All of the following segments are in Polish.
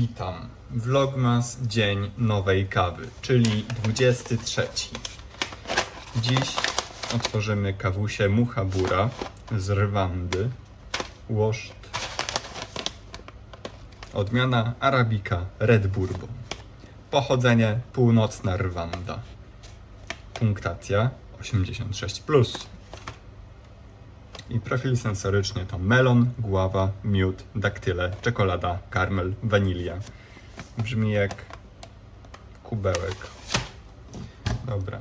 Witam. Vlogmas Dzień Nowej Kawy, czyli 23. Dziś otworzymy kawusię Muhabura z Rwandy. Łoszt. Odmiana Arabika Red Bourbon. Pochodzenie północna Rwanda. Punktacja 86+. I profil sensoryczny to melon, guava, miód, daktyle, czekolada, karmel, wanilia. Brzmi jak kubełek. Dobra.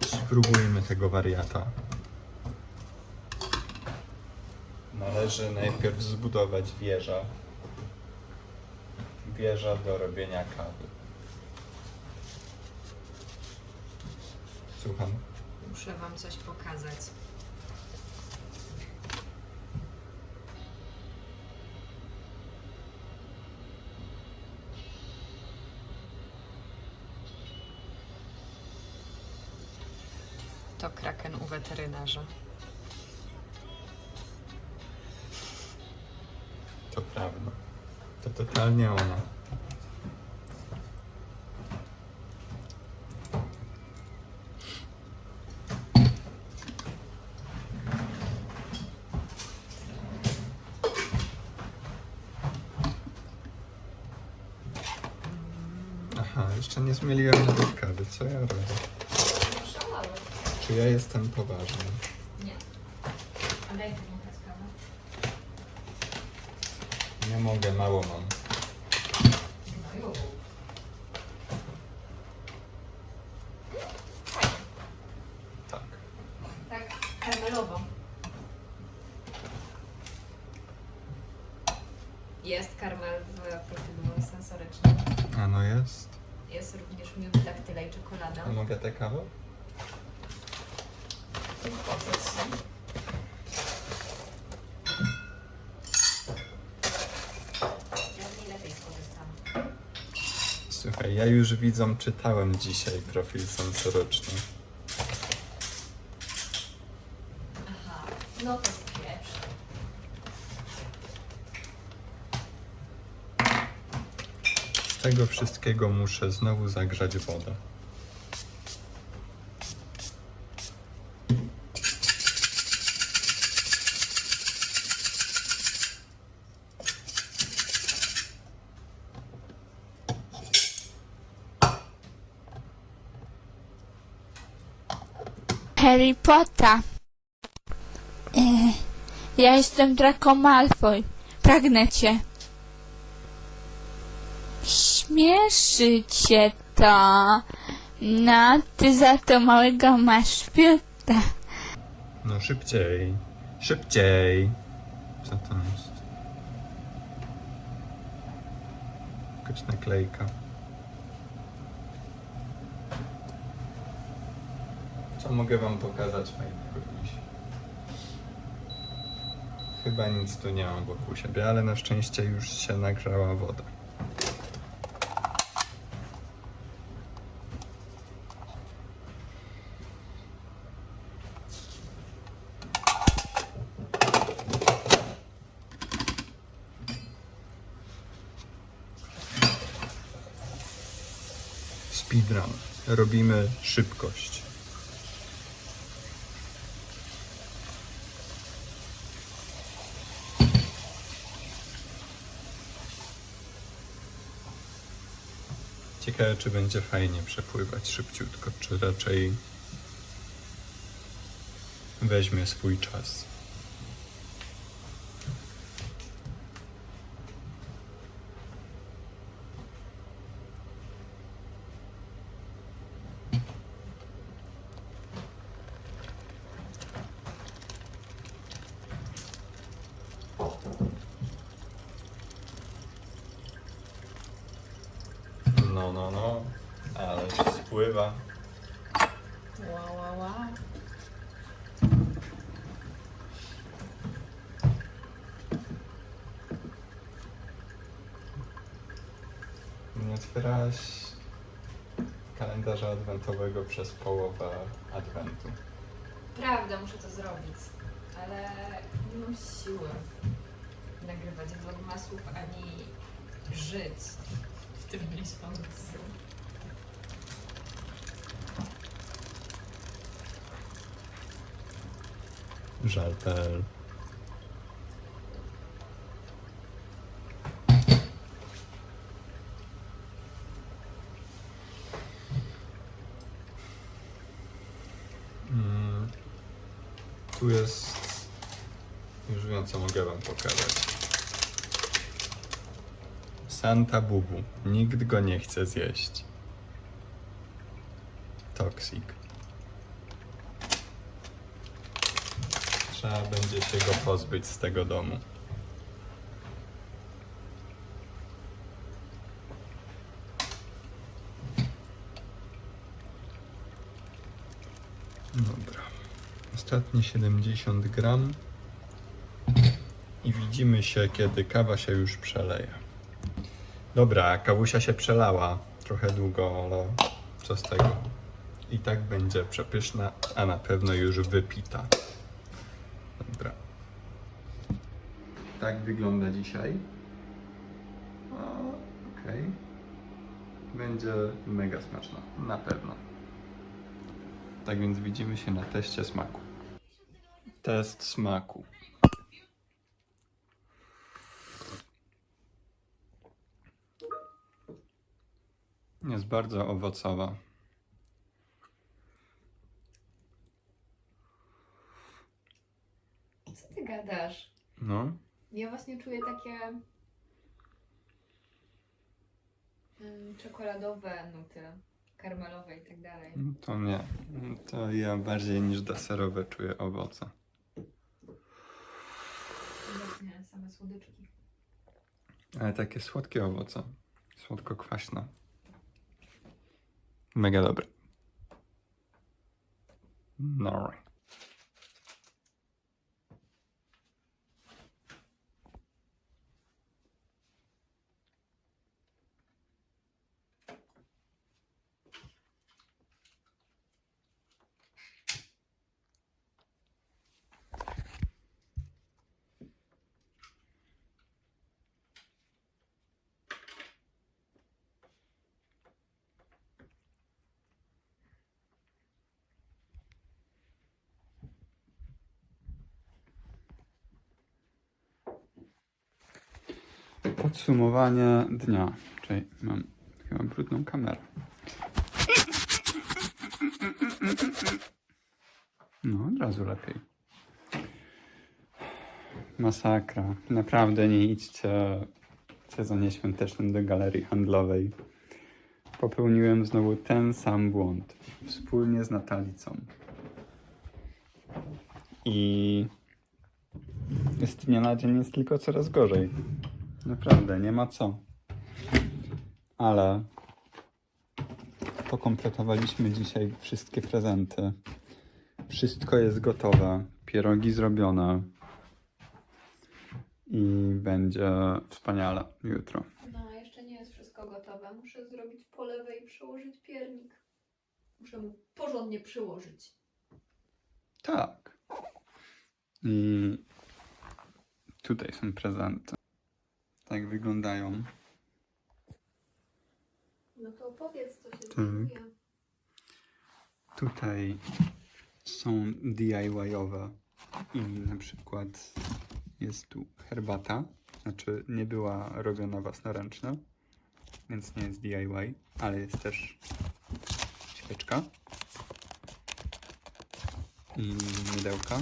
Spróbujmy tego wariata. Należy najpierw zbudować wieża. Wieża do robienia kawy. Słucham. Muszę wam coś pokazać. To kraken u weterynarza. To prawda. To totalnie ona. Aha, jeszcze nie zmieliłem nawet kawy. Co ja robię? Czy ja jestem poważny? Nie. A daj mi kawę. Nie mogę, mało mam. No już. Tak. Tak, karmelowo. Jest karmel w profilu sensorycznym. A no jest. Jest również miód, daktyle i czekolada. Mogę tę kawę? Ja z niej lepiej skorzystam. Słuchaj, ja już widzom czytałem dzisiaj profil sensoryczny. Aha, no to spieprz. Z tego wszystkiego muszę znowu zagrzać wodę. Harry Potter. E, ja jestem Draco Malfoy. Pragnę cię. Śmieszy cię to. No, ty za to małego masz piuta. No szybciej. Szybciej. Co to jest? Jakaś naklejka. Co mogę wam pokazać fajnego dziś? Chyba nic tu nie mam wokół siebie, ale na szczęście już się nagrzała woda. Robimy szybkość. Ciekawe, czy będzie fajnie przepływać szybciutko, czy raczej weźmie swój czas. No, no, ale spływa. Ła, ła, ła. Nie otwierałaś kalendarza adwentowego przez połowę adwentu. Prawda, muszę to zrobić. ale nie mam siły nagrywać vlogmasów ani żyć tym miesiącu. Żaltel. Mm, Tu jest... Już wiem, co mogę wam pokazać. Santa Bubu. Nikt go nie chce zjeść. Toxic. Trzeba będzie się go pozbyć z tego domu. Dobra. Ostatnie 70 gram. I widzimy się, kiedy kawa się już przeleje. Dobra, kawusia się przelała. Trochę długo, ale co z tego? I tak będzie przepyszna, a na pewno już wypita. Dobra. Tak wygląda dzisiaj. Okej. Będzie mega smaczna. Na pewno. Tak więc widzimy się na teście smaku. Test smaku. Jest bardzo owocowa. Co ty gadasz? No, Ja właśnie czuję takie mm, czekoladowe nuty, karmelowe i tak dalej. to nie. To ja bardziej niż deserowe czuję owoce. Właśnie same słodyczki. Ale takie słodkie owoce. Słodko-kwaśne. Mega dobre. No. Podsumowanie dnia. Czyli mam chyba brudną kamerę. No, od razu lepiej. Masakra. Naprawdę nie idźcie w sezonie świątecznym do galerii handlowej. Popełniłem znowu ten sam błąd. Wspólnie z Natalicą. I z dnia na dzień jest tylko coraz gorzej. Naprawdę, nie ma co. Ale pokompletowaliśmy dzisiaj wszystkie prezenty. Wszystko jest gotowe. Pierogi zrobione. I będzie wspaniale jutro. No, jeszcze nie jest wszystko gotowe. Muszę zrobić polewę i przyłożyć piernik. Muszę mu porządnie przyłożyć. Tak. I tutaj są prezenty. Tak wyglądają. No to opowiedz, co się Tak. dzieje. Tutaj są DIY-owe i na przykład jest tu herbata, znaczy nie była robiona własnoręcznie, więc nie jest DIY, ale jest też świeczka i mydełka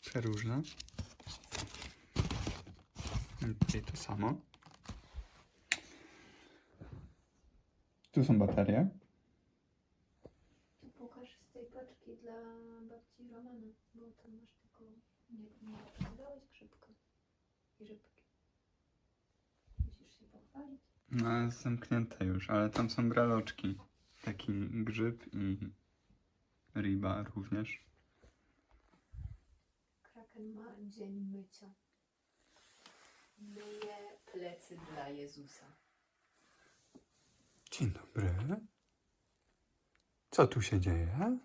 przeróżne. Tutaj to samo. Tu są baterie. Pokaż z tej paczki dla babci Romana, bo tam masz tylko... Nie, nie pokazałeś grzybka i rybki. Musisz się pochwalić. No, jest zamknięte już, ale tam są breloczki. Taki grzyb i ryba również. Kraken ma dzień mycia. Plecy dla Jezusa. Dzień dobry. Co tu się dzieje?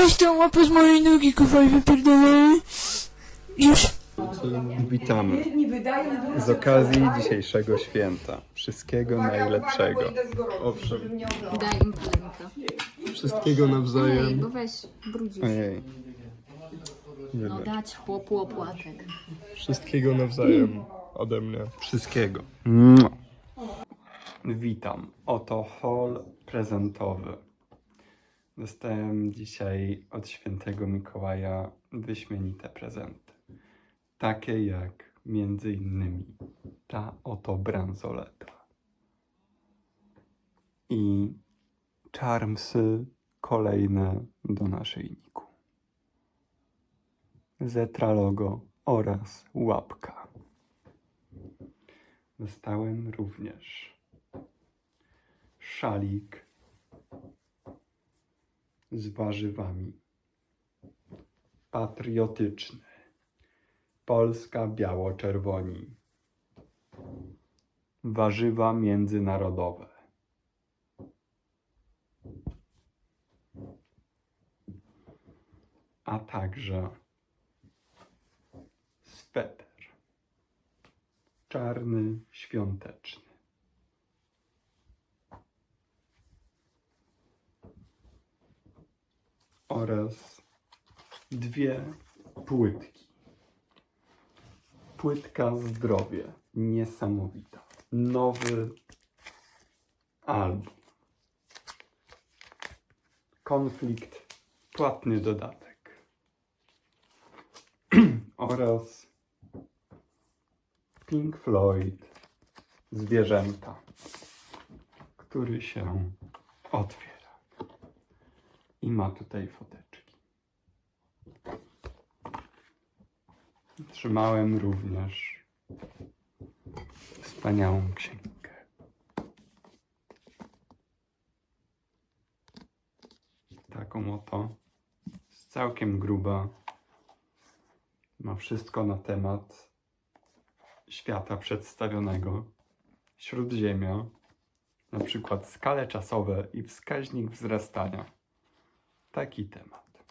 Weź tą łapę z mojej nogi, kowaj, wypierdolę. Już. Witamy z okazji dzisiejszego święta. Wszystkiego najlepszego. Owszem. Daj im plemka. Wszystkiego Ej, nawzajem. bo weź, brudzisz. Ojej. No Wybacz. dać chłopu opłatek. Wszystkiego nawzajem ode mnie. Wszystkiego. Witam. Oto haul prezentowy. Dostałem dzisiaj od świętego Mikołaja wyśmienite prezenty. Takie jak między innymi ta oto bransoleta. I charmsy kolejne do naszyjniku. Zetra logo oraz łapka. Dostałem również szalik z warzywami. Patriotyczny. Polska biało-czerwoni. Warzywa międzynarodowe. A także sweter. Czarny, świąteczny. Oraz dwie płytki. Płytka zdrowie. Niesamowita. Nowy album. Konflikt. Płatny dodatek. oraz Pink Floyd Zwierzęta, który się otwiera. I ma tutaj foteczki. Trzymałem również wspaniałą księgę. Taką oto, jest całkiem gruba. Ma wszystko na temat świata przedstawionego, Śródziemia, na przykład skale czasowe i wskaźnik wzrastania. Taki temat.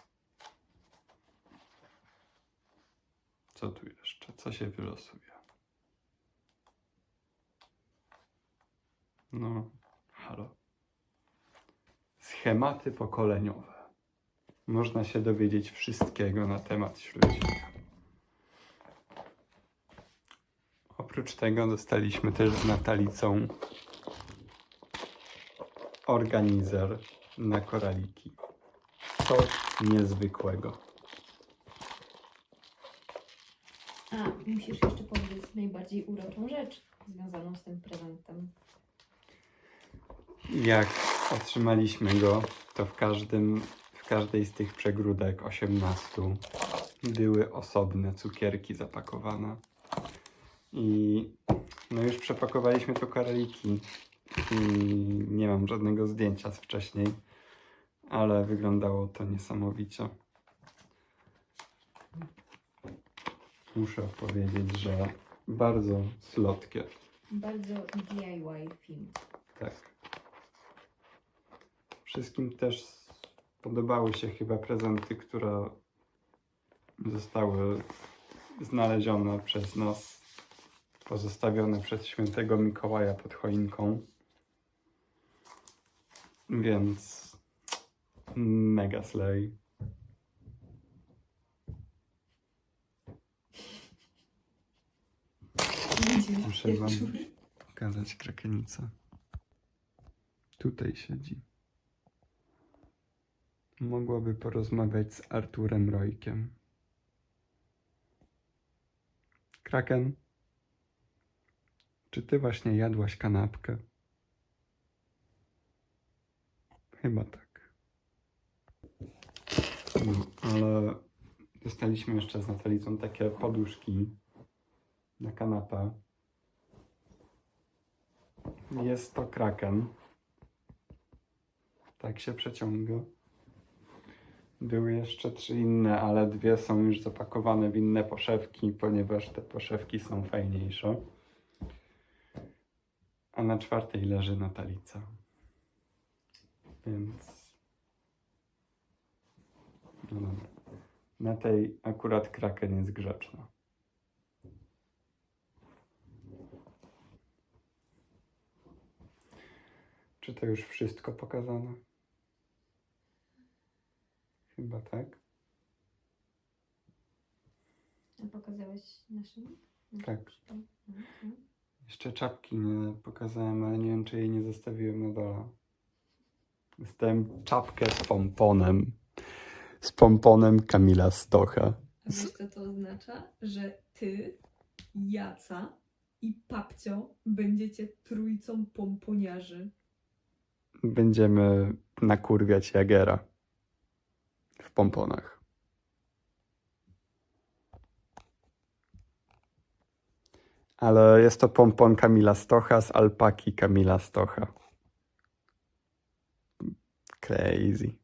Co tu jeszcze? Co się wylosuje? No, halo. Schematy pokoleniowe. Można się dowiedzieć wszystkiego na temat Śródziemia. Oprócz tego dostaliśmy też z Natalicą organizer na koraliki. Coś niezwykłego. A, musisz jeszcze powiedzieć najbardziej uroczą rzecz związaną z tym prezentem. Jak otrzymaliśmy go, to w każdym, w każdej z tych przegródek 18 były osobne cukierki zapakowane. I no już przepakowaliśmy to koraliki i nie mam żadnego zdjęcia z wcześniej, ale wyglądało to niesamowicie. Muszę powiedzieć, że bardzo słodkie. Bardzo DIY film. Tak. Wszystkim też podobały się chyba prezenty, które zostały znalezione przez nas, pozostawione przez świętego Mikołaja pod choinką. Więc mega slay. Muszę wam pokazać krakenicę. Tutaj siedzi. Mogłaby porozmawiać z Arturem Rojkiem. Kraken, czy ty właśnie jadłaś kanapkę? Chyba tak. No, ale dostaliśmy jeszcze z Natalicą takie poduszki na kanapę. Jest to kraken. Tak się przeciąga. Były jeszcze trzy inne, ale dwie są już zapakowane w inne poszewki, ponieważ te poszewki są fajniejsze. A na czwartej leży Natalica. Więc No dobra. Na tej akurat kraken jest grzeczna. Czy to już wszystko pokazane? Chyba tak. A pokazałeś naszym? Tak. Mhm. Jeszcze czapki nie pokazałem, ale nie wiem, czy jej nie zostawiłem na dole. Dostałem czapkę z pomponem. Z pomponem Kamila Stocha. A wiesz co to oznacza? Że ty, Jaca i Papcio będziecie trójcą pomponiarzy. Będziemy nakurwiać Jagera w pomponach. Ale jest to pompon Kamila Stocha z alpaki Kamila Stocha. Crazy.